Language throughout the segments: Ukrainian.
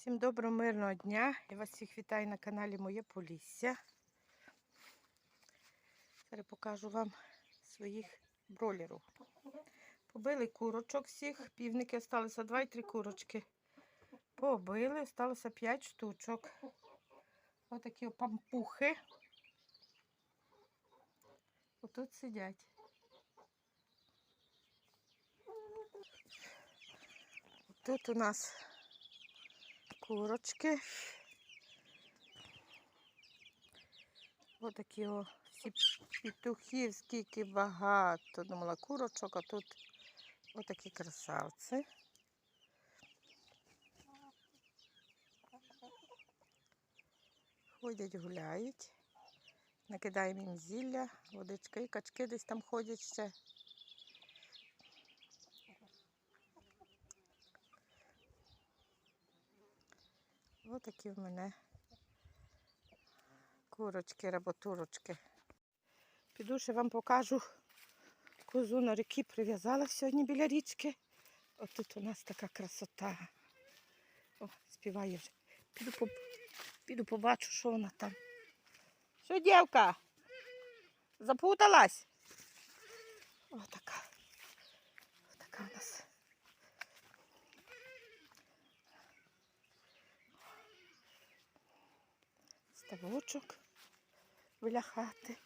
Всім доброго мирного дня. Я вас всіх вітаю на каналі Моє Полісся. Зараз покажу вам своїх бролерів. Побили курочок всіх, півники залишилося 2 і 3 курочки. Побили, залишилося 5 штучок. Отакі пампухи. Отут сидять. Тут у нас курочки. Отакі о, всі петухів, скільки багато. Думала курочок, а тут отакі красавці. Ходять, гуляють. Накидаємо їм зілля, водички, качки десь там ходять ще. Ось такі в мене курочки, работурочки. Піду ще вам покажу козу на реки прив'язала сьогодні біля річки. От тут у нас така красота. О, співає вже. Піду, по... Піду побачу, що вона там. Що, дівка? Запуталась? О, така. Така у нас. Ставочок біля хати.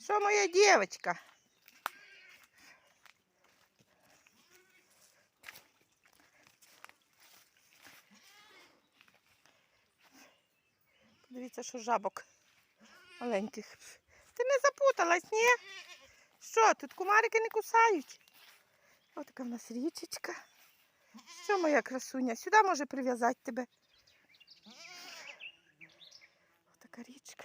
Що моя дівчинка? Подивіться, що жабок маленьких. Ти не запуталась, ні? Що, тут кумарики не кусають? Ось така в нас річечка. Що моя красуня? Сюди може прив'язати тебе. Ось така річка.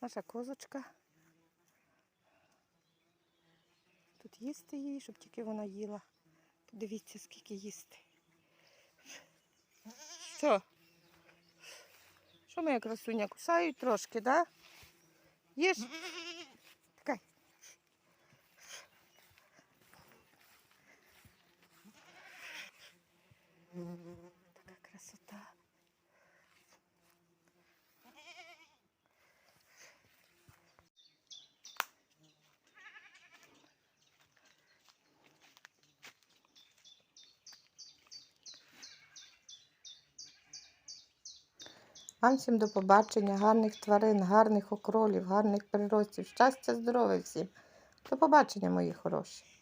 Наша козочка. Тут їсти їй, щоб тільки вона їла. Подивіться, скільки їсти. Що? Що моя красуня? Кусають трошки, так? Да? Їж. Такай. Така красота. Вам всім до побачення, гарних тварин, гарних окролів, гарних приростів, щастя, здоров'я всім. До побачення, мої хороші.